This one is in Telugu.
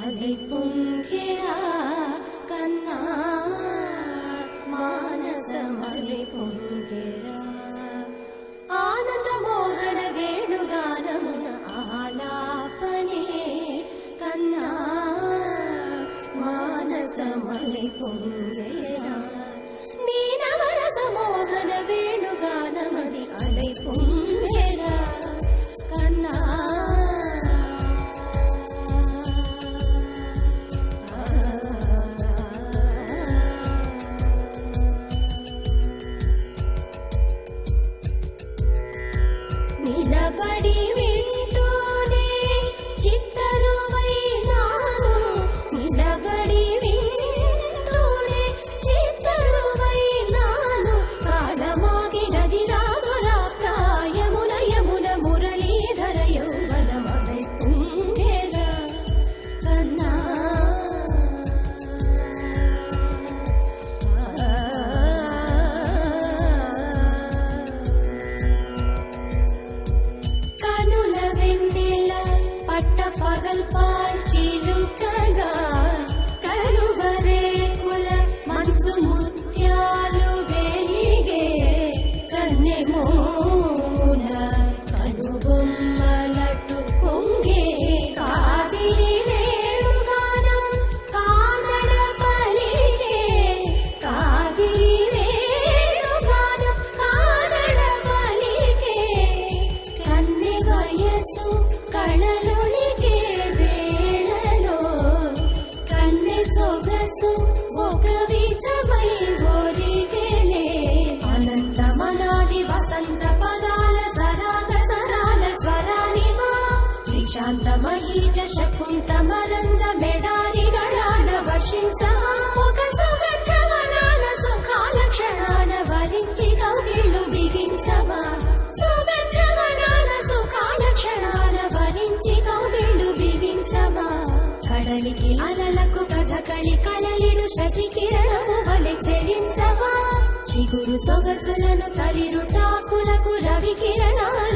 అది పొంగెరా కన్నా మానసమలి పొంగెరా ఆనంద మోహన వేణుగానమున ఆలాపనే కన్నా మానసమలి పుంగిరా నీనవరస మోహన వేణుగానమది అలై పుంగి பகல் பாய்ச்சி ಗಳಿಕೆ ಅಲಲಕು ಕಥಕಳಿ ಕಲಲಿಡು ಶಶಿ ಕಿರಣವು ಬಲೆ చెలించవా. చిగురు సొగసులను తలిరు టాకులకు రవి కిరణాలు